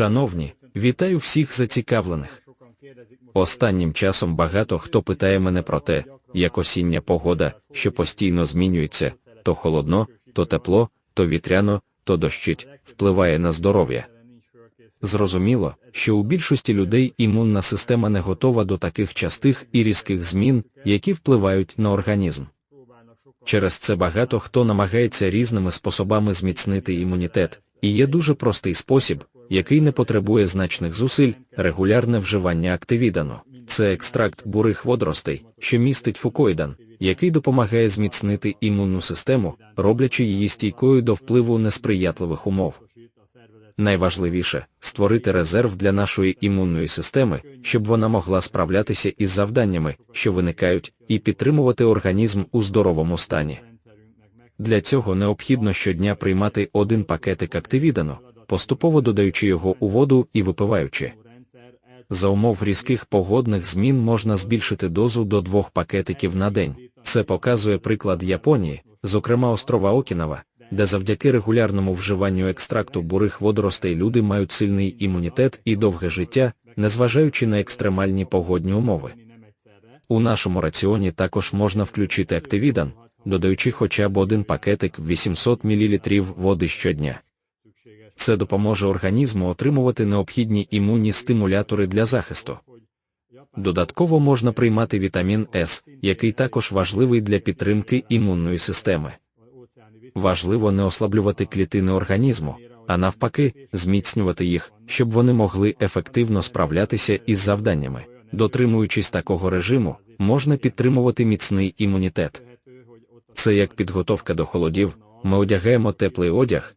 Шановні, вітаю всіх зацікавлених. Останнім часом багато хто питає мене про те, як осіння погода, що постійно змінюється, то холодно, то тепло, то вітряно, то дощить, впливає на здоров'я. Зрозуміло, що у більшості людей імунна система не готова до таких частих і різких змін, які впливають на організм. Через це багато хто намагається різними способами зміцнити імунітет, і є дуже простий спосіб, який не потребує значних зусиль, регулярне вживання активідану. Це екстракт бурих водоростей, що містить фукоїдан, який допомагає зміцнити імунну систему, роблячи її стійкою до впливу несприятливих умов. Найважливіше створити резерв для нашої імунної системи, щоб вона могла справлятися із завданнями, що виникають, і підтримувати організм у здоровому стані. Для цього необхідно щодня приймати один пакетик активідану, поступово додаючи його у воду і випиваючи. За умов різких погодних змін можна збільшити дозу до двох пакетиків на день. Це показує приклад Японії, зокрема острова Окінава, де завдяки регулярному вживанню екстракту бурих водоростей люди мають сильний імунітет і довге життя, незважаючи на екстремальні погодні умови. У нашому раціоні також можна включити активідан, додаючи хоча б один пакетик 800 мл води щодня. Це допоможе організму отримувати необхідні імунні стимулятори для захисту. Додатково можна приймати вітамін С, який також важливий для підтримки імунної системи. Важливо не ослаблювати клітини організму, а навпаки, зміцнювати їх, щоб вони могли ефективно справлятися із завданнями. Дотримуючись такого режиму, можна підтримувати міцний імунітет. Це як підготовка до холодів, ми одягаємо теплий одяг,